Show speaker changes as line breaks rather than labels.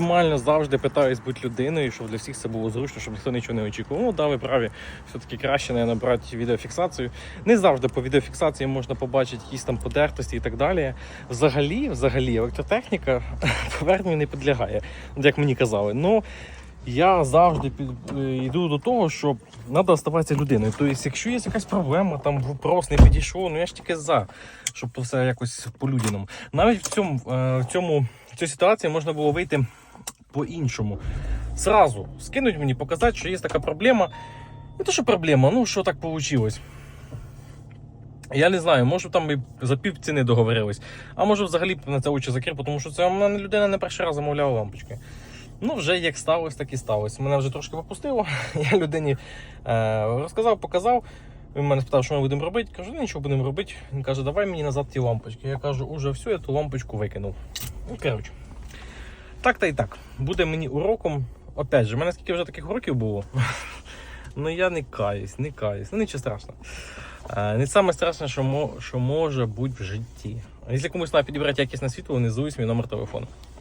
максимально завжди питаюсь бути людиною, щоб для всіх це було зручно, щоб ніхто нічого не очікував. Ну, да, ви праві, все-таки краще не брати відеофіксацію. Не завжди по відеофіксації можна побачити якісь там подертості і так далі. Взагалі, взагалі, електротехніка поверненню не підлягає, як мені казали. Ну, я завжди під, е, йду до того, що треба оставатися людиною. Тобто, якщо є якась проблема, там вопрос не підійшов, ну я ж тільки за, щоб все якось по-людяному. Навіть в цьому, е, в цьому в цій ситуації можна було вийти по-іншому. Сразу скинуть мені, показати, що є така проблема. Не то, що проблема, ну що так вийшло. Я не знаю, може там і за пів ціни договорились, а може взагалі на це очі закрив, тому що це мене людина не перший раз замовляла лампочки. Ну, вже як сталося, так і сталося. Мене вже трошки попустило. Я людині е, розказав, показав. Він мене спитав, що ми будемо робити. Кажу, «Ну, нічого будемо робити. Він каже, давай мені назад ті лампочки. Я кажу, уже все, я ту лампочку викинув. Ну, коротше. Так та й так. Буде мені уроком. Опять же, в мене скільки вже таких уроків було. Ну я не каюсь, не каюсь. Ну нічого страшного. Е, Не саме страшне, що, мо, що може бути в житті. Якщо комусь треба підібрати якісне світло, внизу ось мій номер телефону.